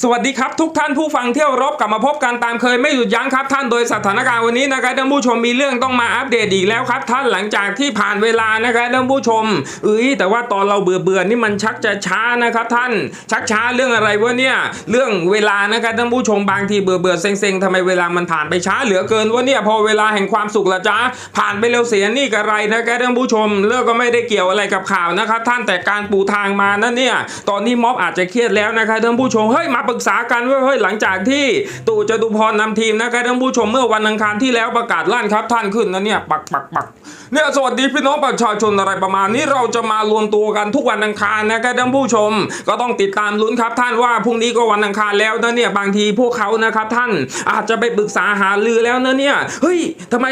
สวัสดีครับทุกท่านผู้ฟังเที่ยวรบกลับมาพบกันตามเคยไม่หยุดยั้งครับท่านโดยสถานการณ์วันนี้นะครับท่านผู้ชมมีเรื่องต้องมาอัปเดตอีกแล้วครับท่านหลังจากที่ผ่านเวลานะครับท่านผู้ชมเอ้ยแต่ว่าตอนเราเบื่อเบื่อนี่มันชักจะช้านะครับท่านชักช้าเรื่องอะไรวะเนี่ยเรื่องเวลานะครับท่านผู้ชมบางทีเบื่อเบื่อๆเซ็งๆทำไมเวลามันผ่านไปช้าเหลือเกินวะเนี่ยพอเวลาแห่งความสุขละจ้าผ่านไปเร็วเสียนี่กระไรนะครับท่านผู้ชมเรื่องก็ไม่ได้เกี่ยวอะไรกับข่าวนะครับท่านแต่การปูทางมานั่นเนี่ยตอนนี้ม็อบอาจจะเครียดแล้วนะครับท่านผู้ชมเฮ้ยมาปรึกษากันเว้ยเฮ้ยหลังจากที่ตู่จตุพรนำทีมนะครับท่านผู้ชมเมื่อวันอังคารที่แล้วประกาศลั่นครับ ท่านขึ้นนะเนี่ยปักปักปักเนี่ยสวัสดีพี่น้องประชาชนอะไรประมาณนี้เราจะมารวมตัวกันทุกวันอังคารนะครับท่านผู้ชม ก็ต้องติดตามลุ้นครับ ท่านว่าพรุ่งนี้ก็วันอังคารแล้วนะเนี่ยบางทีพวกเขานะครับท่านอาจจะไปปรึกษาหารือแล้วนะเนี่ยเฮ้ยทำไม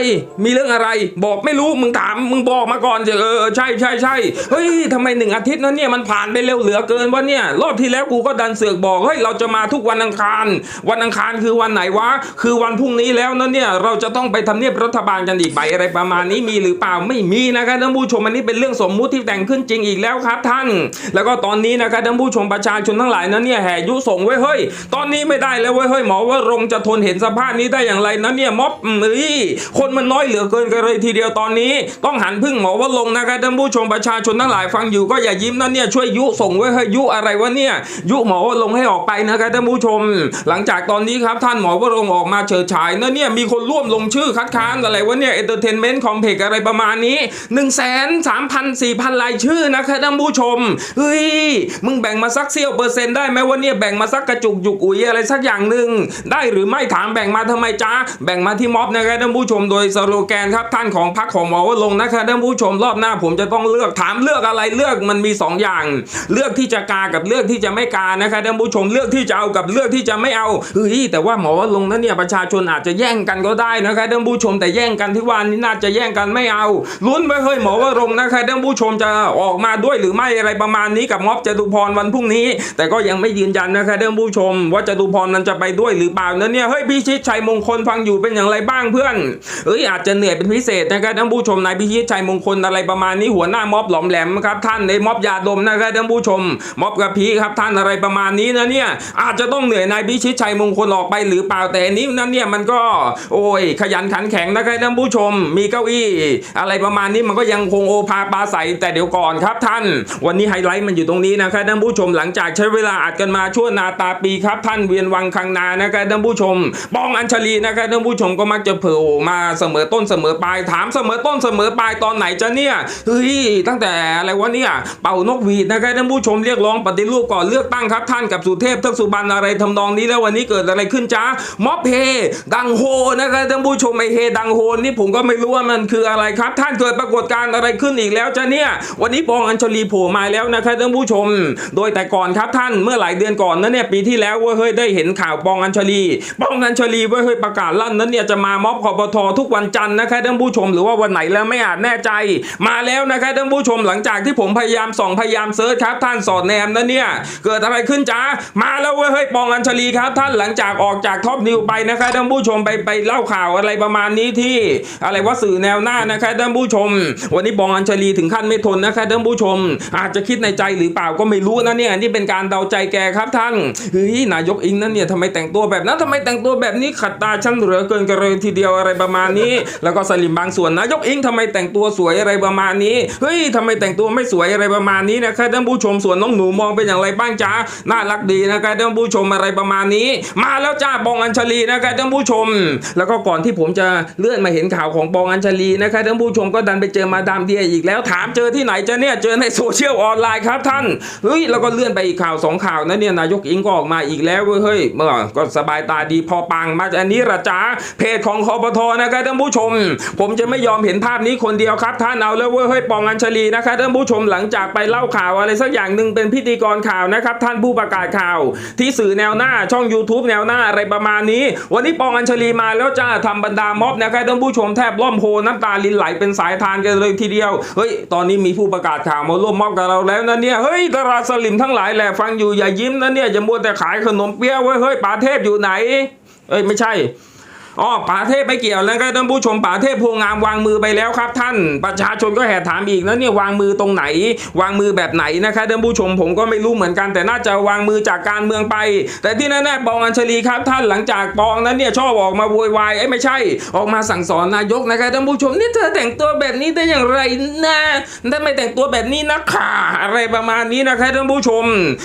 มีเรื่องอะไร บอกไม่รู้มึงถามมึงบอกมาก่อนเถอะเออใช่ใช่ใช่เฮ้ยทำไมหนึ่งอาทิตย์นั้นเนี่ยมันผ่านไปเร็วเหลือเกินวะเนี่ยรอบที่แล้วกูก็ดันเสือกบอกเฮ้ยเราจะมาทุกวันอังคาร วันอังคารคือวันไหนวะ คือวันพรุ่งนี้แล้วนะเนี่ยเราจะต้องไปทำเนียบรัฐบาลกันอีกใบอะไรประมาณนี้มีหรือเปล่าไม่มีนะครับท่านผู้ชมอันนี้เป็นเรื่องสมมุติที่แต่งขึ้นจริงอีกแล้วครับท่าน แล้วก็ตอนนี้นะครับท่านผู้ชมประชาชนทั้งหลายนั้นเนี่ยแห่ยุส่งไว้เฮ้ย ตอนนี้ไม่ได้แล้วเว้ยเฮ้ยหมอว่ารงจะทนเห็นสภาพนี้ได้อย่างไรนะเนี่ยม็อบเอ้ยคนมันน้อยเหลือเกินกันเลยทีเดียวตอนนี้ต้องหันพึ่งหมอว่าลงนะครับท่านผู้ชมประชาชนทั้งหลายฟังอยู่ก็อย่ายิ้มนะเนี่ยช่วยยุส่งไว้เฮ้ยยุอะไรวะเนี่ยยุหมอว่าลงให้ออกไปนะครับท่านผู้ชม หลังจากตอนนี้ครับท่านหมอวรงออกมาเฉิดฉายนะเนี่ยมีคนร่วมลงชื่อคัดค้านอะไรวะเนี่ยเอนเตอร์เทนเมนต์คอมเพกอะไรประมาณนี้1นึ่งแสนสามพันสี่พันรายชื่อนะครับท่านผู้ชมเฮ้ยมึงแบ่งมาสักเสี้ยวเปอร์เซ็นต์ได้ไหมว่าเนี่ยแบ่งมาสักกระจุกจุกอุยอะไรสักอย่างหนึ่งได้หรือไม่ถามแบ่งมาทำไมจ้าแบ่งมาที่ม็อบนะครับท่านผู้ชมโดยสโลแกนครับท่านของพรรคของหมอวรงนะครับท่านผู้ชมรอบหน้าผมจะต้องเลือกถามเลือกอะไรเลือกมันมีสองอย่าง เลือกที่จะกากับเลือกที่จะไม่กานะครับท่านผู้ชมเลือกที่ที่จะเอากับเลือกที่จะไม่เอาเฮ้ยแต่ว่าหมอวรงค์นั้นเนี่ยประชาชนอาจจะแย่งกันก็ได้นะครับท่านผู้ชมแต่แย่งกันที่ว่านี้น่าจะแย่งกันไม่เอาลุ้นไปเฮ้ยหมอวรงค์นะครับท่านผู้ชมจะออกมาด้วยหรือไม่อะไรประมาณนี้กับม็อบจตุพรวันพรุ่งนี้ แต่ก็ยังไม่ยืนยันนะครับท่านผู้ชม ว่าจตุพรนั้นจะไปด้วยหรือเปล่านั้นเนี่ยเฮ้ยพิชิตชัยมงคลฟังอยู่เป็นอย่างไรบ้างเพื่อนเอ้ยอาจจะเหนื่อยเป็นพิเศษนะครับท่านผู้ชมนายพิชิตชัยมงคลอะไรประมาณนี้หัวหน้าม็อบหลอมแหลมครับท่านในม็อบยาดมนะครับท่านผู้ชมม็อบกระพีครับท่านอะไรประมาณนี้นะเนี่ยอาจจะต้องเหนื่อยนายพิชิตชัยมงคลออกไปหรือเปล่าแต่อันนี้นั้นเนี่ยมันก็โอ้ยขยันขันแข็งนะครับท่านผู้ชม มีเก้าอี้ อะไรประมาณนี้มันก็ยังคงโอภาปาใสแต่เดี๋ยวก่อนครับท่าน วันนี้ไฮไลท์มันอยู่ตรงนี้นะครับท่านผู้ชมหลังจากใช้เวลาอัดกันมาชั่วนาตาปีครับ ท่านเวียนวังคังนานะครับท่านผู้ชมปองอัญชลีนะครับท่านผู้ชมก็มักจะเผยมาเสมอต้นเสมอปลายถามเสมอต้นเสมอปลายตอนไหนจะเนี่ยเฮ้ยตั้งแต่อะไรวะเนี่ยเป่านกหวีดนะครับท่านผู้ชมเรียกร้องปฏิรูปก่อนเลือกตั้งครับท่านกับสุเทพเทือกสุบรรณอะไรทำนองนี้แล้ววันนี้เกิดอะไรขึ้นจ้าม็อบเฮดังโฮนะครับท่านผู้ชมไอเฮดังโฮนี่ผมก็ไม่รู้ว่ามันคืออะไรครับ ท่านเกิดปรากฏการณ์อะไรขึ้นอีกแล้วจ้ะเนี่ย วันนี้ปองอัญชลีโผล่มาแล้วนะครับท่านผู้ชม โดยแต่ก่อนครับท่านเมื่อหลายเดือนก่อนนั้นเนี่ยปีที่แล้วว่าเฮ้ยได้เห็นข่าวปองอัญชลีปองอัญชลีว่าเฮ้ยประกาศลั่นนั้นเนี่ยจะมาม็อบคอปททุกวันจันทร์นะครับท่านผู้ชมหรือว่าวันไหนแล้วไม่อาจแน่ใจ มาแล้วนะครับท่านผู้ชมหลังจากที่ผมพยายามส่องพยายามเซิร์ชครับท่านสอดแนมนั้นเนี่ยเกิดอะไรขึ้นจ้ามาแล้วเว้ยเฮ้ยปองอัญชลีครับ ท่านหลังจากออกจากท็อปนิวไปนะครับท่านผู้ชมไปไปเล่าข่าวอะไรประมาณนี้ที่ อะไรว่าสื่อแนวหน้านะครับท่านผู้ชม วันนี้ปองอัญชลีถึงขั้นไม่ทนนะครับท่านผู้ชม อาจจะคิดในใจหรือเปล่าก็ไม่รู้นะเนี่ยนี่เป็นการเดาใจแกครับท่านเฮ้ยนายกอิงนั่นเนี่ยทำไมแต่งตัวแบบนั้นทำไมแต่งตัวแบบนี้ขัดตาชั้นเหลือเกินกระเลยทีเดียวอะไรประมาณนี้ แล้วก็สลิมบางส่วนนายกอิงทำไมแต่งตัวสวยอะไรประมาณนี้เฮ้ยทำไมแต่งตัวไม่สวยอะไรประมาณนี้นะครับท่านผู้ชมส่วนน้องหนูมองเป็นอย่างไรบ้างจ้าน่ารักดีนะครับท่านผู้ชมอะไรประมาณนี้ มาแล้วจ้าบองอัญชลีนะครับท่านผู้ชม แล้วก็ก่อนที่ผมจะเลื่อนมาเห็นข่าวของบองอัญชลีนะครับท่านผู้ชมก็ดันไปเจอมาดามเดียอีกแล้วถามเจอที่ไหนจะเนี่ยเจอในโซเชียลออนไลน์ครับท่านเฮ้ยแล้วก็เลื่อนไปอีกข่าวสองข่าวนะเนี่ยนายกอิงก็ออกมาอีกแล้วเฮ้ยเมื่อก็สบายตาดีพอปังมาจากอันนี้ละจ้าเพจของคอปทนะครับท่านผู้ชม ผมจะไม่ยอมเห็นภาพนี้คนเดียวครับท่านเอาแล้วเว้ยเฮ้ยปองอัญชลีนะครับท่านผู้ชมหลังจากไปเล่าข่าวอะไรสักอย่างหนึ่งเป็นพิธีกรข่าวนะครับ ท่านผู้ประกาศข่าวที่สื่อแนวหน้าช่อง YouTube แนวหน้าอะไรประมาณนี้ วันนี้ปองอัญชลีมาแล้วจ้าทำบรรดาม็อบนะครับท่านผู้ชมแทบล่อมโฮน้ำตาลินไหลเป็นสายทานกันเลยทีเดียวเฮ้ยตอนนี้มีผู้ประกาศข่าวมาร่วมม็อบกับเราแล้วนะเนี่ยเฮ้ยดาราสลิมทั้งหลายแหละฟังอยู่อย่ายิ้มนะเนี่ยอย่ามัวแต่ขายขนมเปี๊ยะไว้ยเฮ้ยป่าเทพอยู่ไหนเอ้ยไม่ใช่ อ๋อป๋าเทพไม่เกี่ยวแล้วครับท่านผู้ชมป๋าเทพโพงงามวางมือไปแล้วครับ ท่านประชาชนก็แห่ถามอีกแล้วเนี่ยวางมือตรงไหน วางมือแบบไหนนะครับท่านผู้ชมผมก็ไม่รู้เหมือนกัน แต่น่าจะวางมือจากการเมืองไป แต่ที่แน่ๆปองอัญชลีครับท่านหลังจากปองนั้นเนี่ยชอบออกมาโวยวายเอ้ไม่ใช่ ออกมาสั่งสอนนายกนะครับท่านผู้ชมนี่เธอแต่งตัวแบบนี้ได้อย่างไรนะทำไมแต่งตัวแบบนี้นะค่ะอะไรประมาณนี้นะครับท่านผู้ชม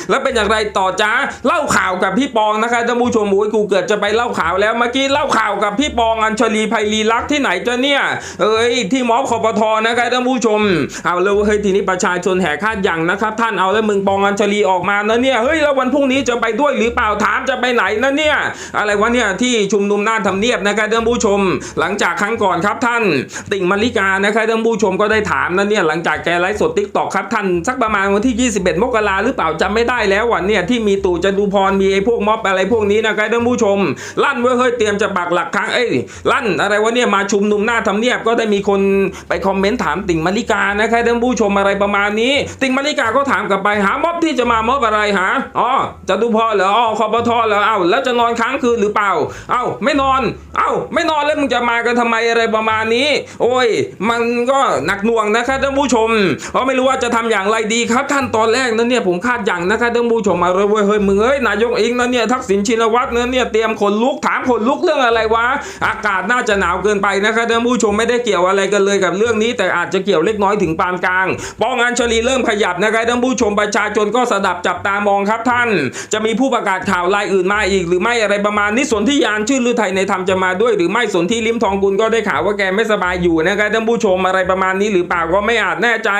แล้วเป็นอย่างไรต่อจ้าเล่าข่าวกับพี่ปองนะครับท่านผู้ชมโอ้ยกูเกิดจะไปเล่าข่าวแล้วเมื่อกี้เล่าข่าวกับพี่ปองอัญชลีไพลีลักษ์ที่ไหนจ้ะเนี่ย เอ้ยที่มอบคอปทนะครับท่านผู้ชม เอาแล้วเฮ้ยทีนี้ประชาชนแห่คาดหยั่งนะครับ ท่านเอาแล้วมึงปองอัญชลีออกมานะเนี่ยเฮ้ยแล้ววันพรุ่งนี้จะไปด้วยหรือเปล่าถามจะไปไหนนะเนี่ยอะไรวะเนี่ยที่ชุมนุมหน้าทำเนียบนะครับท่านผู้ชม หลังจากครั้งก่อนครับท่าน ติ่งมาริกานะครับท่านผู้ชมก็ได้ถามนะเนี่ยหลังจากแกไลฟ์สดทิกตอกครับท่านสักประมาณวันที่ 21 มกราหรือเปล่าจำไม่ได้แล้ววันเนี่ยที่มีตู่จตุพรมีไอ้พวกม็อบอะไรพวกนี้นะครับท่านผู้ชม ลั่นเว้ยเฮ้ยเตรียมจะปักหลักครั้งเอ้ยลั่นอะไรวะเนี่ยมาชุมนุมหน้าทำเนียบก็ได้มีคนไปคอมเมนต์ถามติ่งมาริกานะครับท่านผู้ชมอะไรประมาณนี้ ติ่งมาริกาก็ถามกลับไปหาม็อบที่จะมาม็อบอะไรหาอ๋อจตุพรเหรออ๋อคอปทเหรอเอ้าแล้วจะนอนค้างคืนหรือเปล่า เอ้าไม่นอนเอ้าไม่นอนแล้วมึงจะมากันทำไมอะไรประมาณนี้ โอ้ย มันก็หนักหน่วงนะครับท่านผู้ชม เพราะไม่รู้ว่าจะทำอย่างไรดีครับ ท่านตอนแรกนั้นเนี่ยผมคาดอย่างนะครับท่านผู้ชมมาเลยเว้ยเฮ้ยมึงเอ้ยนายกเองนะเนี่ยทักษิณชินวัตรนั้นเนี่ยเตรียมขนลุกถามขนลุกเรื่องอะไรวะอากาศน่าจะหนาวเกินไปนะครับท่านผู้ชมไม่ได้เกี่ยวอะไรกันเลยกับเรื่องนี้ แต่อาจจะเกี่ยวเล็กน้อยถึงปานกลางปองอัญชลีเริ่มขยับนะครับท่านผู้ชมประชาชนก็สดับจับตามองครับท่าน จะมีผู้ประกาศข่าวรายอื่นมาอีก หรือไม่อะไรประมาณนี้สนที่ยานชื่อลือไทยในธรรมจะมาด้วย หรือไม่สนที่ลิมทองกุลก็ได้ข่าวว่าแกไม่สบายอยู่นะครับท่านผู้ชมอะไรประมาณนี้หรือเปล่าก็ไม่อาจแน่ใจ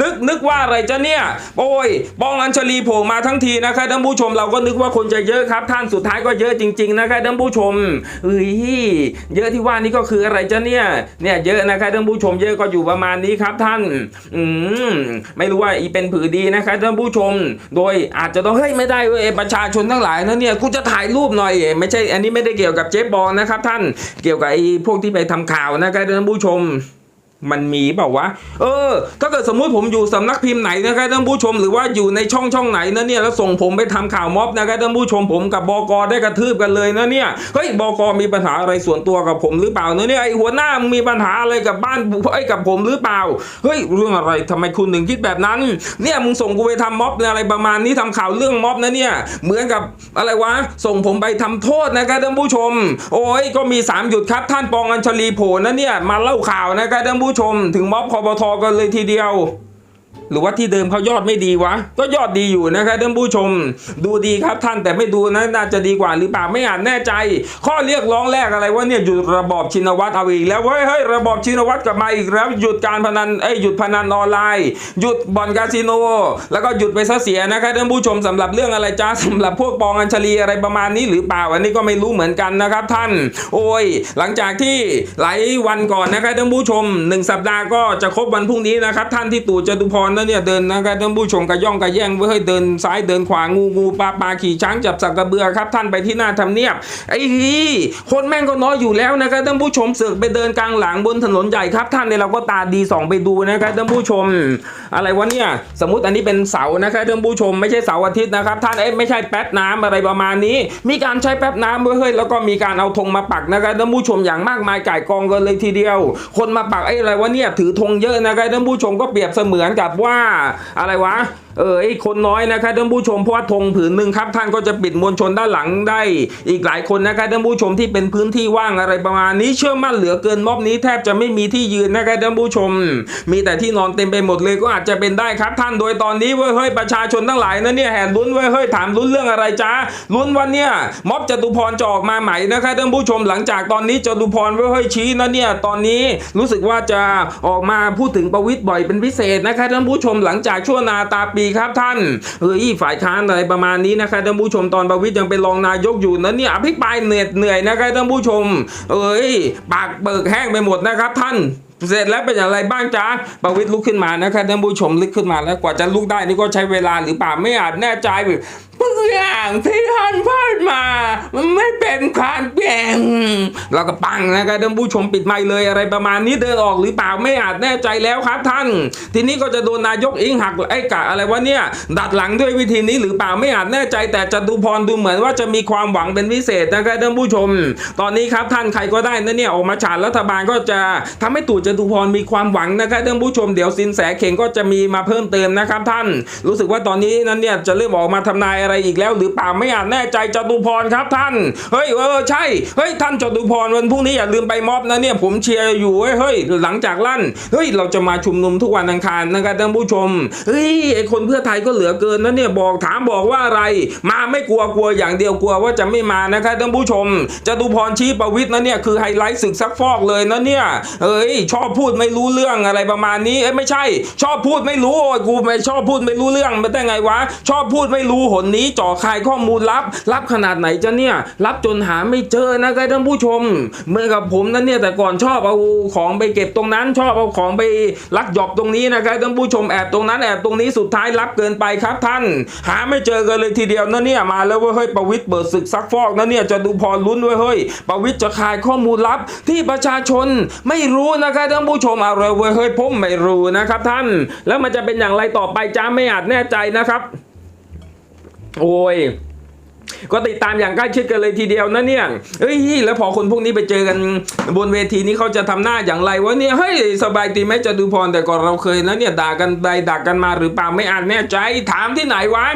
นึกนึกว่าอะไรจะเนี่ยโอ้ยปองอัญชลีโผล่มาทั้งทีนะครับท่านผู้ชมเราก็นึกว่าคนจะเยอะครับ ท่านสุดท้ายก็เยอะจริง ๆนะครับท่านผู้ชมเอ้ยเยอะที่ว่านี่ก็คืออะไรจ้ะเนี่ยเนี่ยเยอะนะครับท่านผู้ชมเยอะก็อยู่ประมาณนี้ครับท่านอืมไม่รู้ว่าอีเป็นผือดีนะครับท่านผู้ชม โดยอาจจะต้องเฮ้ยไม่ได้เว้ยประชาชนทั้งหลายนะเนี่ยกูจะถ่ายรูปหน่อย ไม่ใช่อันนี้ไม่ได้เกี่ยวกับเจ๊บอลนะครับท่านเกี่ยวกับไอ้พวกที่ไปทำข่าวนะครับท่านผู้ชม มันมีเปล่าวะ เออ ถ้าเกิดสมมุติผมอยู่สำนักพิมพ์ไหนนะครับท่านผู้ชมหรือว่าอยู่ในช่องช่องไหนนะเนี่ยแล้วส่งผมไปทำข่าวม็อบนะครับท่านผู้ชมผมกับบอกอได้กระทืบกันเลยนะเนี่ย เฮ้ยบอกอมีปัญหาอะไรส่วนตัวกับผมหรือเปล่าเนะเนี่ยไอหัวหน้ามึงมีปัญหาอะไรกับบ้านไอ้กับผมหรือเปล่า เฮ้ยเรื่องอะไรทำไมคุณถึงคิดแบบนั้น เนี่ยมึงส่งกูไปทำม็อบอะไรประมาณนี้ทำข่าวเรื่องม็อบนะเนี่ย เหมือนกับอะไรวะ ส่งผมไปทำโทษนะครับท่านผู้ชม โอ้ยก็มีสามหยุดครับท่านปองอัญชลีโผล่นะเนี่ยมาเล่าข่าวนะครับท่านผูู้้ชมถึงม็อบคอปทกันเลยทีเดียว หรือว่าที่เดิมเขายอดไม่ดีวะ ก็ยอดดีอยู่นะครับท่านผู้ชม ดูดีครับท่านแต่ไม่ดูนะน่าจะดีกว่าหรือเปล่าไม่อาจแน่ใจ ข้อเรียกร้องแรกอะไรว่าเนี่ยหยุดระบอบชินวัตรเอาอีกแล้วเว้ยเฮ้ยระบอบชินวัตรกลับมาอีกแล้วหยุดการพนันเอ้ยหยุดพนันออนไลน์ หยุดบ่อนคาสิโน แล้วก็หยุดไปซะเสียนะครับท่านผู้ชมสำหรับเรื่องอะไรจ้าสำหรับพวกปองอัญชลีอะไรประมาณนี้หรือเปล่าอันนี้ก็ไม่รู้เหมือนกันนะครับท่าน โอ้ย หลังจากที่หลายวันก่อนนะครับท่านผู้ชมหนึ่งสัปดาห์ก็จะครบวันพรุ่งนี้นะครับท่านที่ตู่จตุพรนั่นเนี่ยเดินนะครับท่านผู้ชมกระย่องกระแย่งเว้ยเดินซ้ายเดินขวางูงูปลาปลาขี่ช้างจับสักกระเบือครับ ท่านไปที่หน้าทำเนียบไอ้ฮีคนแม่งก็น้อยอยู่แล้วนะครับท่านผู้ชมเสือกไปเดินกลางหลังบนถนนใหญ่ครับท่านเนี่ยเราก็ตาดีส่องไปดูนะครับท่านผู้ชม อะไรวะเนี่ยสมมติอันนี้เป็นเสานะครับท่านผู้ชมไม่ใช่เสาอาทิตย์นะครับ ท่านเอ้ไม่ใช่แป๊บน้ำอะไรประมาณนี้ มีการใช้แป๊บน้ำเว้ยเฮ้ยแล้วก็มีการเอาธงมาปักนะครับท่านผู้ชมอย่างมากมายก่ายกองกันเลยทีเดียว คนมาปักไอ้อะไรวะเนี่ยถือธงเยอะนะครับท่านผู้ชมก็เปรียบเสมือนกับว่าอะไรวะ เออไอคนน้อยนะครับท่านผู้ชมเพราะว่าธงผืนหนึ่งครับ ท่านก็จะปิดมวลชนด้านหลังได้อีกหลายคนนะครับท่านผู้ชมที่เป็นพื้นที่ว่างอะไรประมาณนี้เชื่อมั่นเหลือเกินม็อบนี้แทบจะไม่มีที่ยืนนะครับท่านผู้ชม มีแต่ที่นอนเต็มไปหมดเลยก็อาจจะเป็นได้ครับ ท่านโดยตอนนี้เว้ยเฮ้ยประชาชนทั้งหลายนะเนี่ยแห่ลุ้นเว้ยเฮ้ยถามลุ้นเรื่องอะไรจ้าลุ้นวันเนี่ยม็อบจตุพรจะออกมาใหม่นะครับท่านผู้ชมหลังจากตอนนี้จตุพรเว้ยเฮ้ยชี้นะเนี่ยตอนนี้รู้สึกว่าจะออกมาพูดถึงประวิตรบ่อยเป็นพิเศษนะครับท่านผู้ชมหลังจากชั่วนาตาปีครับท่านเฮ้ยฝ่ายค้านอะไรประมาณนี้นะครับท่านผู้ชมตอนประวิตยังเป็นรองนายกอยู่นะเนี่ยอภิปรายเหนื่อยเหนื่อยนะครับท่านผู้ชม เอ้ยปากเบิกแห้งไปหมดนะครับท่านเสร็จแล้วเป็นอะไรบ้างจ๊ะประวิตรลุกขึ้นมานะครับท่านผู้ชมลุกขึ้นมาแล้วกว่าจะลุกได้นี่ก็ใช้เวลาหรือเปล่าไม่อาจแน่ใจเฮ้อย่างที่ท่านพูดมา มันไม่เป็นความจริงเราก็ปังนะครับท่านผู้ชมปิดไมค์เลยอะไรประมาณนี้เดินออกหรือเปล่าไม่อาจแน่ใจแล้วครับท่าน ทีนี้ก็จะโดนนายกอิงหักไอ้กะอะไรวะเนี่ย ดัดหลังด้วยวิธีนี้หรือเปล่าไม่อาจแน่ใจ แต่จตุพรดูเหมือนว่าจะมีความหวังเป็นพิเศษนะครับท่านผู้ชม ตอนนี้ครับท่านใครก็ได้นะเนี่ยออกมาฉาดรัฐบาลก็จะทำให้ตู่จตุพรมีความหวังนะครับท่านผู้ชมเดี๋ยวสินแสเข่งก็จะมีมาเพิ่มเติมนะครับท่าน รู้สึกว่าตอนนี้นั้นเนี่ยจะเริ่มออกมาทำนายอะไรอีกแล้ว หรือเปล่าไม่อาจแน่ใจจตุพรครับท่านเฮ้ยเออใช่เฮ้ยท่านจตุพรวันพรุ่งนี้อย่าลืมไปม็อบนะเนี่ยผมเชียร์อยู่เว้ยเฮ้ยหลังจากลั่นเฮ้ยเราจะมาชุมนุมทุกวันอังคารนะครับท่านผู้ชมเฮ้ยไอคนเพื่อไทยก็เหลือเกินนะเนี่ยบอกถามบอกว่าอะไร มาไม่กลัวกลัวอย่างเดียวกลัวว่าจะไม่มานะครับท่านผู้ชมจตุพรชี้ประวิทย์นะเนี่ยคือไฮไลท์ศึกซักฟอกเลยนะเนี่ยเอ้ยชอบพูดไม่รู้เรื่องอะไรประมาณนี้เอ้ยไม่ใช่ ชอบพูดไม่รู้โอ้ยกูไม่ชอบพูดไม่รู้เรื่องมันได้ไงวะ ชอบพูดไม่รู้หนนี้จ่อคายข้อมูลลับลับขนาดไหนจะเนี่ยรับจนหาไม่เจอนะครับท่านผู้ชม เมื่อกับผมนั้นเนี่ยแต่ก่อนชอบเอาของไปเก็บตรงนั้น ชอบเอาของไปลักหยอบตรงนี้นะครับท่านผู้ชมแอบตรงนั้นแอบตรงนี้สุดท้ายรับเกินไปครับท่าน หาไม่เจอกันเลยทีเดียวนะเนี่ยมาแล้วเว้ยเฮ้ยประวิตรเปิดศึกซักฟอกนะเนี่ยจะดูพรลุ้นเว้ยเฮ้ยประวิตรจะคายข้อมูลลับที่ประชาชนไม่รู้นะครับท่านผู้ชมอะไรเว้ยเฮ้ยผมไม่รู้นะครับท่าน แล้วมันจะเป็นอย่างไรต่อไปจ้าไม่อาจแน่ใจนะครับ โอ้ยก็ติดตามอย่างใกล้ชิดกันเลยทีเดียวนะเนี่ยเฮ้ยแล้วพอคนพวกนี้ไปเจอกันบนเวทีนี้เขาจะทำหน้าอย่างไรวะเนี่ยเฮ้ยสบายดีไหมจะดูพรแต่ก่อนเราเคยนะเนี่ยด่ากันไปด่ากันมาหรือเปล่าไม่อ่าจแน่ใจถามที่ไหนวะ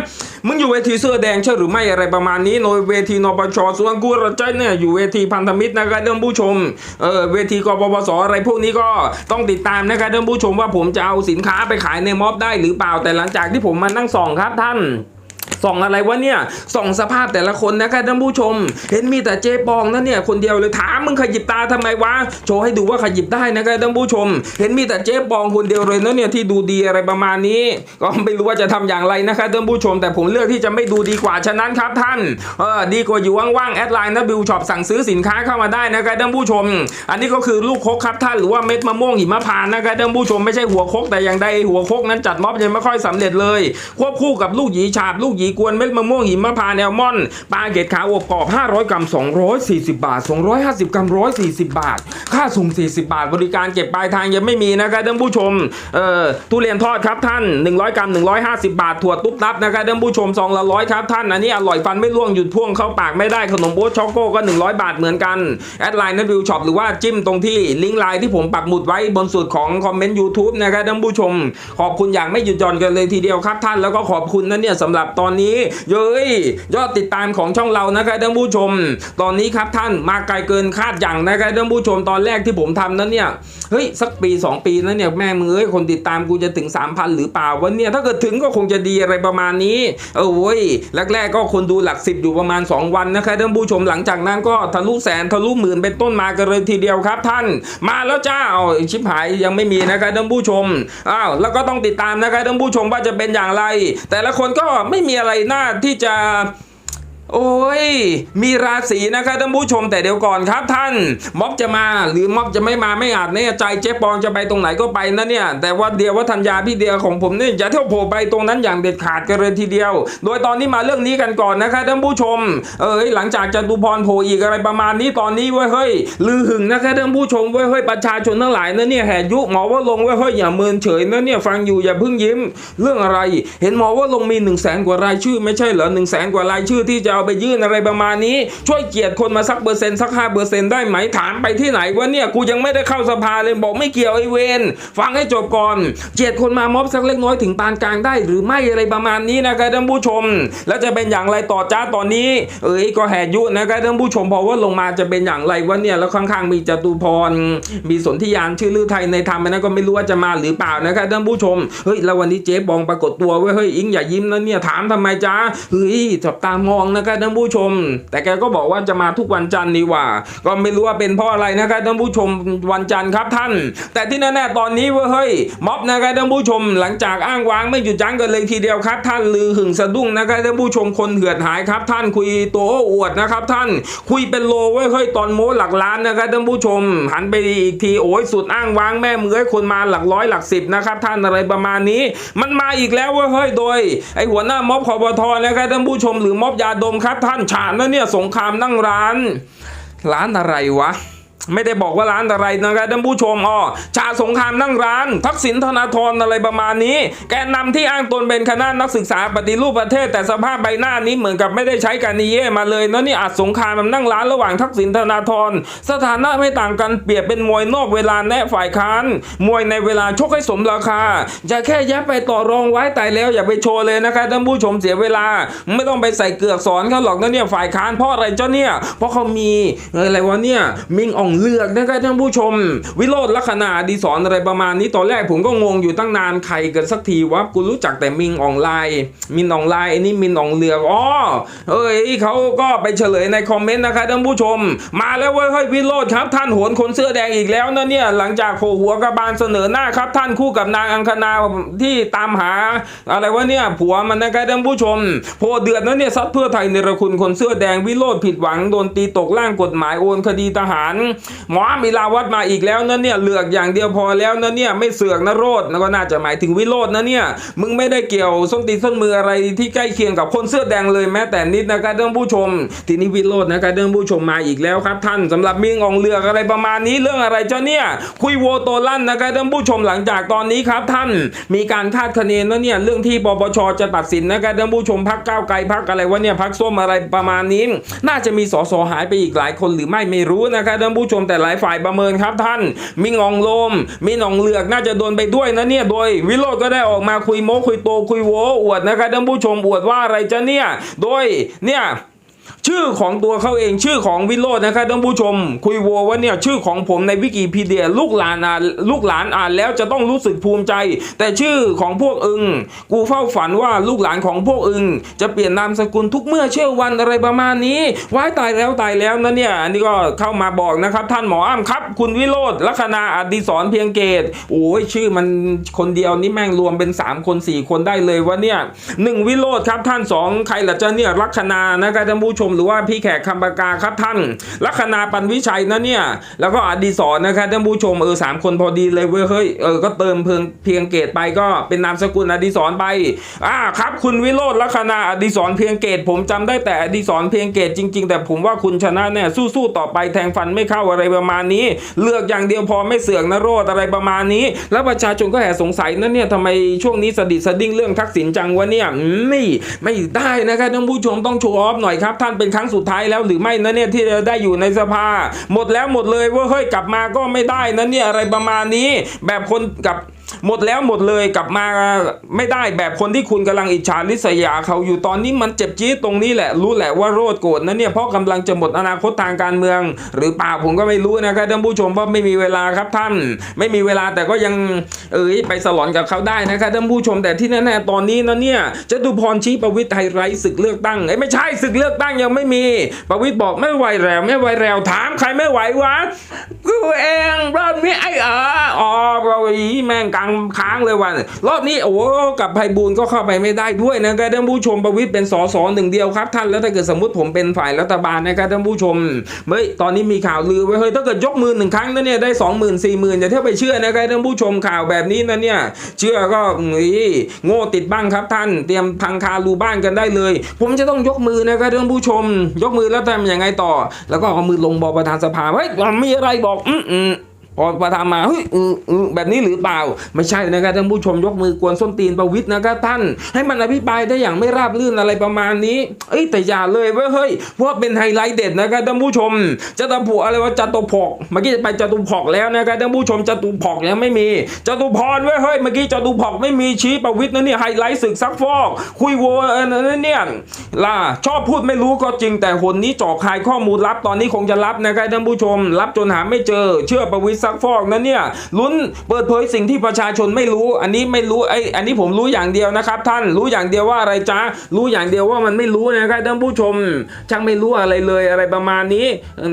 มึงอยู่เวทีเสื้อแดงใช่หรือไม่อะไรประมาณนี้โดยเวทีนปชส่วนกูระใจเนี่ยอยู่เวทีพันธมิตรนะครับท่านผู้ชมเออเวทีกปปสอะไรพวกนี้ก็ต้องติดตามนะครับท่านผู้ชมว่าผมจะเอาสินค้าไปขายในม็อบได้หรือเปล่าแต่หลังจากที่ผมมานั่งส่องครับท่าน ส่องอะไรวะเนี่ยส่องสภาพแต่ละคนนะครับท่านผู้ชม เห็นมีแต่เจ๊ปองนั่นเนี่ยคนเดียวเลยถามมึงขยิบตาทำไมวะโชว์ให้ดูว่าขยิบได้นะครับท่านผู้ชม เห็นมีแต่เจ๊ปองคนเดียวเลยนะเนี่ยที่ดูดีอะไรประมาณนี้ ก็ไม่รู้ว่าจะทำอย่างไรนะครับท่านผู้ชม แต่ผมเลือกที่จะไม่ดูดีกว่าฉะนั้นครับท่านเออดีกว่าอยู่ว่างๆแอดไลน์นะบิวช็อปสั่งซื้อสินค้าเข้ามาได้นะครับท่านผู้ชม อันนี้ก็คือลูกคกครับท่านหรือว่าเม็ดมะม่วงหิมะพานนะครับท่านผู้ชมไม่ใช่หัวคกแต่อย่างใดหัวคกนั้นจัดม็อบยังไม่ค่อยสำเร็จเลย ควบคู่กับลูกหยีฉาบลูกหยีกวนเม็ดมะม่วงหิมพานแอลมอนด์ปลาเกตขาวอบกรอบ 500 กรัม 240 บาท 250 กรัม 140 บาท ค่าส่ง 40 บาท บริการเก็บปลายทางยังไม่มีนะครับท่านผู้ชมเอ่อทุเรียนทอดครับท่าน 100 กรัม 150 บาท ถั่วตุ๊บตับนะครับท่านผู้ชมซองละร้อยครับท่าน อันนี้อร่อยฟันไม่ร่วงหยุดพ่วงเข้าปากไม่ได้ขนมโบ๊ทช็อกโก้ก็ 100 บาทเหมือนกัน แอดไลน์นับิวช็อปหรือว่าจิ้มตรงที่ลิงก์ไลน์ที่ผมปักหมุดไว้บนสุดของคอมเมนต์ YouTube นะครับท่านผู้ชม ขอบคุณอย่างไม่หยุดหย่อนกันเลยทีเดียวครับท่านแล้วก็ขอบคุณนะเนี่ยสำหรับตอนนี้เย้ยยอดติดตามของช่องเรานะครับท่านผู้ชม ตอนนี้ครับท่านมาไกลเกินคาดอย่างนะครับท่านผู้ชมตอนแรกที่ผมทำนั้นเนี่ยเฮ้ยสักปี 2 ปีนั้นเนี่ยแม่มือเอ้ยคนติดตามกูจะถึง 3,000 หรือเปล่าวะเนี่ยถ้าเกิดถึงก็คงจะดีอะไรประมาณนี้ เออโว้ยแรกๆก็คนดูหลักสิบอยู่ประมาณ 2 วันนะครับท่านผู้ชมหลังจากนั้นก็ทะลุแสนทะลุหมื่นเป็นต้นมากันเลยทีเดียวครับท่าน มาแล้วจ้าเอาชิบหายยังไม่มีนะครับท่านผู้ชมอ้าวแล้วก็ต้องติดตามนะครับท่านผู้ชมว่าจะเป็นอย่างไร แต่ละคนก็ไม่มีอะไรน่าที่จะ โอ้ย มีราศีนะครับท่านผู้ชมแต่เดี๋ยวก่อนครับท่าน ม็อบจะมาหรือม็อบจะไม่มาไม่อาจแน่ใจเจ๊ปองจะไปตรงไหนก็ไปนะเนี่ย แต่ว่าเดียวว่าธัญญาพี่เดียของผมเนี่ยจะเที่ยวโผล่ไปตรงนั้นอย่างเด็ดขาดกันเลยทีเดียว โดยตอนนี้มาเรื่องนี้กันก่อนนะครับท่านผู้ชม เอ้ยหลังจากจตุพรโผล่อีกอะไรประมาณนี้ตอนนี้เว้ยเฮ้ยลือหึงนะครับท่านผู้ชมเว้ยเฮ้ยประชาชนทั้งหลายนะเนี่ยแห่ยุหมอว่าลงเว้ยเฮ้ยอย่าเมินเฉยนะเนี่ยฟังอยู่อย่าเพิ่งยิ้ม เรื่องอะไร เห็นหมอว่าลงมี1นึ่งแสนกว่ารายชื่อไม่ใช่เหรอหนึ่งแสนกว่ารายชื่อที่จะเอาไปยื่นอะไรประมาณนี้ ช่วยเกียรติคนมาสักเปอร์เซ็นต์สักห้าเปอร์เซ็นต์ได้ไหมถามไปที่ไหนวะเนี่ยกูยังไม่ได้เข้าสภาเลยบอกไม่เกี่ยวไอเวนฟังให้จบก่อนเกียรติคนมาม็อบสักเล็กน้อยถึงปานกลางได้ หรือไม่อะไรประมาณนี้นะครับท่านผู้ชม แล้วจะเป็นอย่างไรต่อจ้าตอนนี้ เอ้ยก็แห่ยุนะครับท่านผู้ชมพราะว่าลงมาจะเป็นอย่างไรวะเนี่ยแล้วข้างๆมีจตุพรมีสนธิยานชื่อลือไทยในธรรมนะก็ไม่รู้ว่าจะมาหรือเปล่านะครับท่านผู้ชมเฮ้ยแล้ววันนี้เจ๊บองปรากฏตัวเว้ยเฮ้ยอิงอย่ายิ้มนะเนี่ยถามทำไมจ้าเฮ้ยจับตามองนะครับนะครับท่านผู้ชม แต่แกก็บอกว่าจะมาทุกวันจันทร์ดีกว่า ก็ไม่รู้ว่าเป็นเพราะอะไรนะครับท่านผู้ชมวันจันทร์ครับท่าน แต่ที่แน่ๆตอนนี้ว้ยเฮ้ยม็อบนะครับท่านผู้ชม หลังจากอ้างว้างไม่หยุดยั้งกันเลยทีเดียวครับ ท่านลือหึงสะดุ้งนะครับท่านผู้ชมคนเหือดหายครับท่านคุยตัวอ้วดนะครับท่านคุยเป็นโลเว้เฮ้ยตอนโม้หลักล้านนะครับท่านผู้ชม หันไปอีกทีโอ้ยสุดอ้างว้างแม่มือให้คนมาหลักร้อยหลักสิบนะครับท่านอะไรประมาณนี้ มันมาอีกแล้วว้ยเฮ้ยโดย ไอหัวหน้าม็อบคอปทนะครับท่านผู้ชมหรือม็อบยาดมครับท่านฉานนะเนี่ยสงครามนั่งร้าน ร้านอะไรวะ ไม่ได้บอกว่าร้านอะไรนะครับท่านผู้ชมอ๋อชาสงครามนั่งร้าน ทักษิณธนาธรอะไรประมาณนี้ แกนนำที่อ้างตนเป็นคณะนักศึกษาปฏิรูปประเทศ แต่สภาพใบหน้านี้เหมือนกับไม่ได้ใช้การนิเย่มาเลยนะนี่อาจสงครามมันนั่งร้านระหว่างทักษิณธนาธรสถานะไม่ต่างกันเปรียบเป็นมวยนอกเวลาแนะฝ่ายค้านมวยในเวลาชกให้สมราคาจะแค่ยับไปต่อรองไว้แต่แล้วอย่าไปโชว์เลยนะครับท่านผู้ชมเสียเวลา ไม่ต้องไปใส่เกือกสอนเขาหรอกนะเนี่ยฝ่ายค้านเพราะอะไรเจ้าเนี่ยเพราะเขามีอะไรวะเนี่ยมิงอองเลือกนะครับท่านผู้ชม วิโรธลัคนาอดีศรอะไรประมาณนี้ตอนแรกผมก็งงอยู่ตั้งนานใครกันสักทีวะกูรู้จักแต่มิงอ่องไลน์ มินอองไลน์นี่มินอองเลือกอ๋อเอ้ยเขาก็ไปเฉลยในคอมเมนต์นะครับท่านผู้ชม มาแล้วเว้ยเฮ้ยวิโรธครับ ท่านโหนคนเสื้อแดงอีกแล้วนะเนี่ยหลังจากโผหัวกระบาลเสนอหน้าครับ ท่านคู่กับนางอังคณาที่ตามหา อะไรวะเนี่ยผัวมันนะครับท่านผู้ชมโพเดือดนะเนี่ยซัดเพื่อไทยเนรคุณคนเสื้อแดงวิโรธผิดหวังโดนตีตกล่างกฎหมายโอนคดีทหารหมอมีลาวัดมาอีกแล้วนะเนี่ยเลือกอย่างเดียวพอแล้วนะเนี่ยไม่เสือกนะโรดนะก็น่าจะหมายถึงวิโรธนะเนี่ยมึงไม่ได้เกี่ยวส้นตีนส้นมืออะไรที่ใกล้เคียงกับคนเสื้อแดงเลยแม้แต่นิดนะครับท่านผู้ชม ทีนี้วิโรธนะครับท่านผู้ชมมาอีกแล้วครับ ท่านสำหรับมิงอองเลือกอะไรประมาณนี้เรื่องอะไรเจ้าเนี่ยคุยโวโตลั่นนะครับท่านผู้ชมหลังจากตอนนี้ครับท่านมีการคาดคะเนนะเนี่ยเรื่องที่ปปชจะตัดสินนะครับท่านผู้ชมพักก้าวไกลพักอะไรวะเนี่ยพักส้มอะไรประมาณนี้ น่าจะมีสสหายไปอีกหลายคนหรือไม่ไม่รู้นะครับท่านผู้ชมแต่หลายฝ่ายประเมินครับท่าน มีงองลม มีหนองเลือกน่าจะโดนไปด้วยนะเนี่ย โดยวิโรจน์ก็ได้ออกมาคุยโม้คุยโตคุยโวอวดนะครับท่านผู้ชมอวดว่าอะไรจะเนี่ย โดยเนี่ย ชื่อของตัวเขาเองชื่อของวิโรจน์นะครับท่านผู้ชม คุยโวว่าเนี่ยชื่อของผมในวิกิพีเดียลูกหลานอ่านลูกหลานอ่านแล้วจะต้องรู้สึกภูมิใจ แต่ชื่อของพวกอึง กูเฝ้าฝันว่าลูกหลานของพวกอึง จะเปลี่ยนนามสกุลทุกเมื่อเชื่อวันอะไรประมาณนี้ว้ายตายแล้วตายแล้วนะเนี่ยอันนี้ก็เข้ามาบอกนะครับ ท่านหมออ้ำครับ คุณวิโรจน์ลัคนาอดิศรเพียงเกตโอ้ยชื่อมันคนเดียวนี่แม่งรวมเป็น 3 คน 4 คนได้เลยว่าเนี่ยหนึ่งวิโรจน์ครับท่านสองใครล่ะจะเนี่ยลัคนานะครับท่านผู้ชชมหรือว่าพี่แขกคำปากาครับท่าน ลัคนาปันวิชัยนะเนี่ย แล้วก็อดีศรนะครับท่านผู้ชมเออสามคนพอดีเลยเว้ยเฮ้ยเออก็เติมเพียงเพียงเกตไปก็เป็นนามสกุลอดีศรไปอ่าครับคุณวิโรจน์ลัคนาอดีศรเพียงเกต ผมจำได้แต่อดีศรเพียงเกตจริง ๆ แต่ผมว่าคุณชนะเนี่ยสู้ๆต่อไปแทงฟันไม่เข้าอะไรประมาณนี้ เลือกอย่างเดียวพอไม่เสือกนะโรดอะไรประมาณนี้ แล้วประชาชนก็แห่สงสัยนะเนี่ยทำไมช่วงนี้สะดิดสะดิ้งเรื่องทักษิณจังวะเนี่ยไม่ไม่ได้นะครับท่านผู้ชมต้องโชว์ออฟหน่อยครับท่านเป็นครั้งสุดท้ายแล้วหรือไม่นะเนี่ยที่จะได้อยู่ในสภา หมดแล้วหมดเลยว่าเฮ้ยกลับมาก็ไม่ได้นะเนี่ยอะไรประมาณนี้ แบบคนกับ หมดแล้วหมดเลยกลับมาไม่ได้แบบคนที่คุณกำลังอิจฉาริษยาเขาอยู่ตอนนี้มันเจ็บจี๊ดตรงนี้แหละ รู้แหละว่าโรดโกรธนะเนี่ยเพราะกำลังจะหมดอนาคตทางการเมือง หรือเปล่าผมก็ไม่รู้นะครับท่านผู้ชมเพราะไม่มีเวลาครับท่าน ไม่มีเวลาแต่ก็ยังเอ้ยไปสลอนกับเขาได้นะครับท่านผู้ชมแต่ที่แน่ๆตอนนี้นะเนี่ยจะดูพรชี้ประวิตรไทยไร้ศึกเลือกตั้งเอ้ไม่ใช่ศึกเลือกตั้งยังไม่มี ประวิตรบอกไม่ไหวแล้วไม่ไหวแล้วถามใครไม่ไหววะกูเองรอบนี้ไอ้เอออ๋อเราอีแม่งกลางค้างเลยวันรอบนี้โอ้กับไพบูลก็เข้าไปไม่ได้ด้วยนะครับท่านผู้ชมประวิตรเป็นสสหนึ่งเดียวครับท่านแล้วถ้าเกิดสมมติผมเป็นฝ่ายรัฐบาลนะครับท่านผู้ชมเฮ้ยตอนนี้มีข่าวลือไว้เฮ้ยถ้าเกิดยกมือหนึ่งครั้งนะเนี่ยได้สองหมื่นสี่หมื่นอย่าเที่ยวไปเชื่อนะครับท่านผู้ชมข่าวแบบนี้นะเนี่ยเชื่อก็อุ้ยโง่ติดบ้างครับท่านเตรียมพังคารูบ้านกันได้เลย ผมจะต้องยกมือนะครับท่านผู้ชม ยกมือแล้วทำยังไงต่อ แล้วก็เอามือลงบอประธานสภาเฮ้ยมีอะไรบอกอืม พอประธานมาเฮ้ยแบบนี้หรือเปล่า ไม่ใช่นะครับท่านผู้ชมยกมือกวนส้นตีนประวิทย์นะครับท่าน ให้มันอภิปรายได้อย่างไม่ราบรื่นอะไรประมาณนี้ เอ้ยแต่อย่าเลยเว้ยเฮ้ยเพราะว่าเป็นไฮไลท์เด็ดนะครับท่านผู้ชมจะตะผูอะไรว่าจตุพกเมื่อกี้ไปจตุพกแล้วนะครับท่านผู้ชมจตุพกยังไม่มีจตุพรเว้ยเฮ้ยเมื่อกี้จตุพกไม่มีชี้ประวิทย์นะเนี่ยไฮไลท์ศึกซักฟอก คุยโวเนั่นเนี่ยล่ะชอบพูดไม่รู้ก็จริงแต่หนนี้เจ่อคายข้อมูลลับตอนนี้คงจะรับนะครับท่านผู้ชม รับจนหาไม่เจอ เชื่อประวิทย์ซักฟอกนะเนี่ยลุ้นเปิดเผยสิ่งที่ประชาชนไม่รู้ อันนี้ไม่รู้ไออันนี้ผมรู้อย่างเดียวนะครับ ท่านรู้อย่างเดียวว่าอะไรจ้ารู้อย่างเดียวว่ามันไม่รู้นะครับท่านผู้ชมช่างไม่รู้อะไรเลยอะไรประมาณนี้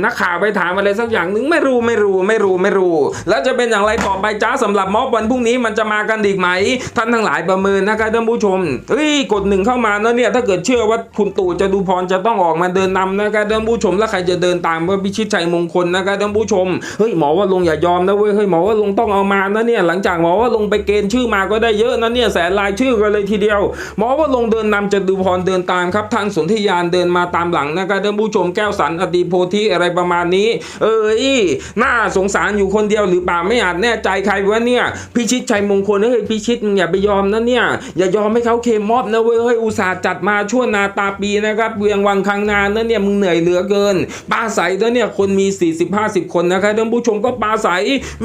นักข่าวไปถามอะไรสักอย่างหนึ่งไม่รู้ไม่รู้ไม่รู้ไม่รู้ แล้วจะเป็นอย่างไรต่อไปจ้าสำหรับม็อบวันพรุ่งนี้มันจะมากันอีกไหม ท่านทั้งหลายประเมินนะครับท่านผู้ชมเฮ้ยกดหนึ่งเข้ามาแล้วเนี่ยถ้าเกิดเชื่อว่าคุณตู่จตุพรจะต้องออกมาเดินนำนะครับท่านผู้ชมแล้วใครจะเดินตามว่าพิชิตชัยมงคลนะครับท่านผู้ชมเฮ้ยหมอว่าลงอย่ายอมนะเว้ยเฮ้ยหมอว่าลงต้องเอามานะเนี่ยหลังจากหมอว่าลงไปเกณฑ์ชื่อมาก็ได้เยอะนะเนี่ยแสนรายชื่อกันเลยทีเดียว หมอว่าลงเดินนำจตุพรเดินตามครับท่านสนธิยานเดินมาตามหลังนะครับท่านผู้ชมแก้วสันอดีโพธิอะไรประมาณนี้ เอออีน่าสงสารอยู่คนเดียวหรือเปล่าไม่อาจแน่ใจใครวะเนี่ยพิชิตชัยมงคลเฮ้ยพิชิตมึงอย่าไปยอมนะเนี่ยอย่ายอมให้เขาเคมอบนะเว้ยเฮ้ยอุตส่าห์จัดมาชั่วนาตาปีนะครับเวียงวังคังนานนะเนี่ยมึงเหนื่อยเหลือเกินปลาใสแล้วเนี่ยคนมี 40 50 คนนะครับท่านผู้ชมก็ปลาใส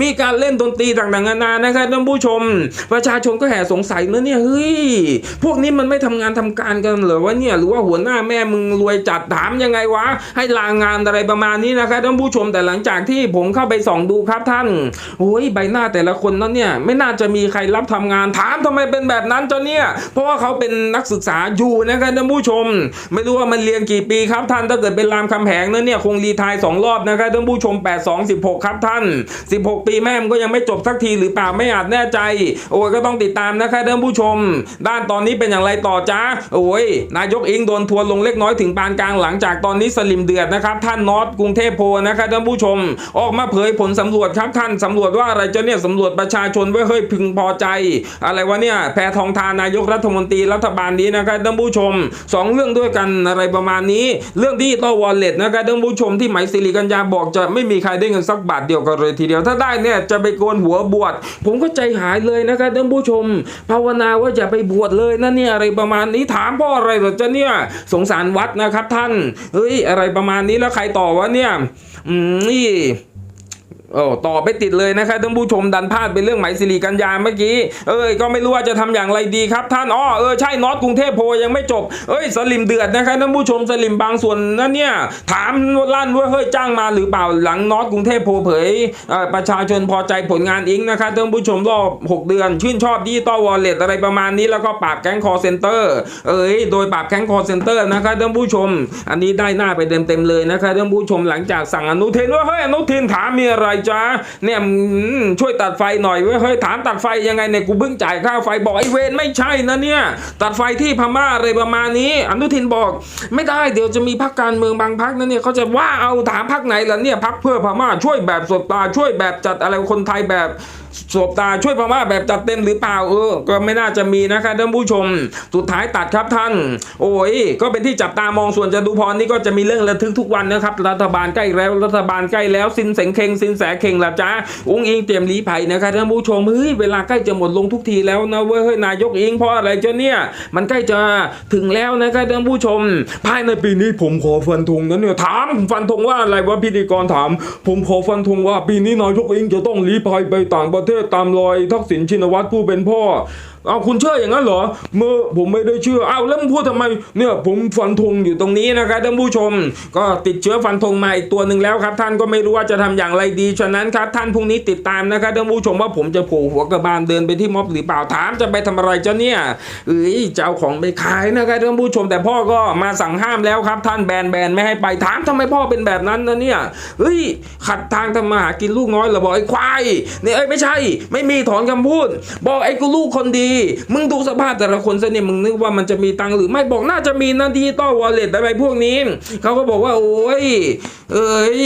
มีการเล่นดนตรีต่างๆนานานะครับท่านผู้ชม ประชาชนก็แห่สงสัยนะเนี่ยเฮ้ยพวกนี้มันไม่ทำงานทำการกันเหรอวะเนี่ยหรือว่าหัวหน้าแม่มึงรวยจัดถามยังไงวะ ให้ลางานอะไรประมาณนี้นะครับท่านผู้ชมแต่หลังจากที่ผมเข้าไปส่องดูครับท่านโอ้ยใบหน้าแต่ละคนนั้นเนี่ยไม่น่าจะมีใครรับทำงานถามทำไมเป็นแบบนั้นจ้ะเนี่ยเพราะว่าเขาเป็นนักศึกษาอยู่นะครับท่านผู้ชม ไม่รู้ว่ามันเรียนกี่ปีครับท่านถ้าเกิดเป็นรามคำแหงนั้นเนี่ยคงรีไทายสองรอบนะครับท่านผู้ชม 8 2 16 ครับท่าน16 ปีแม่มนก็ยังไม่จบสักทีหรือเปล่าไม่อาจแน่ใจ โอ้ยก็ต้องติดตามนะครับท่านผู้ชม ด้านตอนนี้เป็นอย่างไรต่อจ้าโอ้ยนายกอิงโดนทัวลงเล็กน้อยถึงปานกลางหลังจากตอนนี้สลิมเดือดนะครับ ท่านน็อตกรุงเทพโพนะครับท่านผู้ชม ออกมาเผยผลสำรวจครับท่านสำรวจว่าอะไรจะเนี่ยสำรวจประชาชนไว้เฮ้ยพึงพอใจ อะไรวะเนี่ยแพทองทานนายกรัฐมนตรีรัฐบาลนี้นะครับท่านผู้ชมสองเรื่องด้วยกันอะไรประมาณนี้ เรื่องที่ต่อวอลเล็ตนะครับท่านผู้ชมที่หมายสิริกัญญาบอกจะไม่มีใครได้เงินสักบาทเดียวกันเลยทีเดียว ถ้าได้เนี่ยจะไปโกนหัวบวชผมก็ใจหายเลยนะครับท่านผู้ชม ภาวนาว่าอย่าไปบวชเลยนะเนี่ยอะไรประมาณนี้ถามพ่ออะไรหรอจะเนี่ยสงสารวัดนะครับท่านเฮ้ยอะไรประมาณนี้แล้วใครต่อวะเนี่ยอืมนี่ โอ้ต่อไปติดเลยนะครับท่านผู้ชมดันพลาดเป็นเรื่องไหมสิริกัญญาเมื่อกี้ เอ้ยก็ไม่รู้ว่าจะทำอย่างไรดีครับ ท่านอ๋อเออใช่น็อตกรุงเทพโพยังไม่จบ เอ้ยสลิมเดือดนะครับท่านผู้ชมสลิมบางส่วนนั่นเนี่ยถามลั่นว่าเฮ้ยจ้างมาหรือเปล่าหลังน็อตกรุงเทพโพเผยประชาชนพอใจผลงานอิงนะครับท่านผู้ชมรอบ 6 เดือน ชื่นชอบดิจิตอลวอลเล็ตอะไรประมาณนี้แล้วก็ปราบแก๊งคอเซ็นเตอร์เอ้ยโดยปราบแก๊งคอเซ็นเตอร์นะครับท่านผู้ชม อันนี้ได้หน้าไปเต็มๆเลยนะครับท่านผู้ชมหลังจากสั่งอนุทินว่าเฮ้ยอนุทินถามมีอะไรจ้าเนี่ยช่วยตัดไฟหน่อยเว้ยเฮ้ยถามตัดไฟยังไงเนี่ยกูเพิ่งจ่ายค่าไฟบอกไอ้เวรไม่ใช่นะเนี่ยตัดไฟที่พม่าอะไรประมาณนี้อนุทินบอก ไม่ได้เดี๋ยวจะมีพักการเมืองบางพักนะเนี่ยเขาจะว่าเอาถามพักไหนล่ะเนี่ยพักเพื่อพม่าช่วยแบบสดตาช่วยแบบจัดอะไรคนไทยแบบ สบตาช่วยพม่าแบบจัดเต็มหรือเปล่าเออ ก็ไม่น่าจะมีนะครับท่านผู้ชม สุดท้ายตัดครับท่าน โอ้ย ก็เป็นที่จับตามองส่วนจตุพรนี่ก็จะมีเรื่องระทึกทุกวันนะครับ รัฐบาลใกล้แล้วรัฐบาลใกล้แล้วสินเสงเคงสินแสเคงละจ้าอุ้งอิงเตรียมลีภัยนะครับท่านผู้ชมเฮ้ยเวลาใกล้จะหมดลงทุกทีแล้วนะเว้ยเฮ้ยนายกอิงเพราะอะไรเจ้าเนี่ย มันใกล้จะถึงแล้วนะครับท่านผู้ชม ภายในปีนี้ผมขอฟันธงนะเนี่ยถามฟันธงว่าอะไรวะพิธีกรถาม ผมขอฟันธงว่าปีนี้นายกอิงจะต้องลีภัยไปต่างประเทศตามรอยทักษิณชินวัตรผู้เป็นพ่อ เอาคุณเชื่ออย่างนั้นเหรอเมื่อผมไม่ได้เชื่อเอาแล้วมพูดทำไมเนี่ยผมฟันธงอยู่ตรงนี้นะครับท่านผู้ชม ก็ติดเชื้อฟันธงมาอีกตัวหนึ่งแล้วครับ ท่านก็ไม่รู้ว่าจะทำอย่างไรดีฉะนั้นครับ ท่านพรุ่งนี้ติดตามนะครับท่านผู้ชมว่าผมจะโผล่หัวกระบาลเดินไปที่ม็อบหรือเปล่าถามจะไปทำอะไรเจ้าเนี่ยเอ้ยจะเอาของไปขายนะครับท่านผู้ชม แต่พ่อก็มาสั่งห้ามแล้วครับ ท่านแบนแบนไม่ให้ไปถามทำไมพ่อเป็นแบบนั้นนะเนี่ยเฮ้ยขัดทางทำมาหากินลูกน้อยเหรอบอกไอ้ควายเนี่ยเอ้ยไม่ใช่ ไม่มีถอนคำพูด บอกไอ้กูลูกคนดีมึงดูสภาพแต่ละคนซะเนี่ยมึงนึกว่ามันจะมีตังค์หรือไม่บอกน่าจะมีนะดิจิตอลวอลเล็ตอะไรพวกนี้เขาก็บอกว่าโอ้ยเอ้ย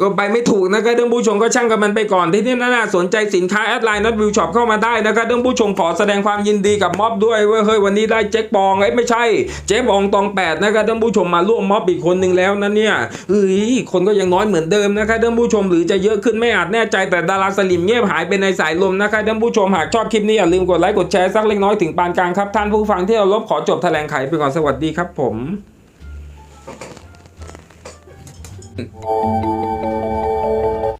ก็ไปไม่ถูกนะครับท่านผู้ชมก็ช่างกับมันไปก่อนที่นี่น่าสนใจสินค้าแอดไลน์นัดวิวช็อปเข้ามาได้นะครับท่านผู้ชมขอแสดงความยินดีกับม็อบด้วยว่าเฮ้ยวันนี้ได้เจ๊กปองไอ้ไม่ใช่ เจ๊บองตองแปดนะครับท่านผู้ชมมาร่วมม็อบอีกคนหนึ่งแล้วนะเนี่ยเอ้ยคนก็ยังน้อยเหมือนเดิมนะครับท่านผู้ชมหรือจะเยอะขึ้นไม่อาจแน่ใจแต่ดาราสลิมเงียบหายไปในสายลมนะครับท่านผู้ชมหากชอบคลิปนี้อย่าลืมกดไลค์กดแชร์สักเล็กน้อยถึงปานกลางครับ ท่านผู้ฟังที่เราลบขอจบแถลงไขไปก่อนสวัสดีครับผม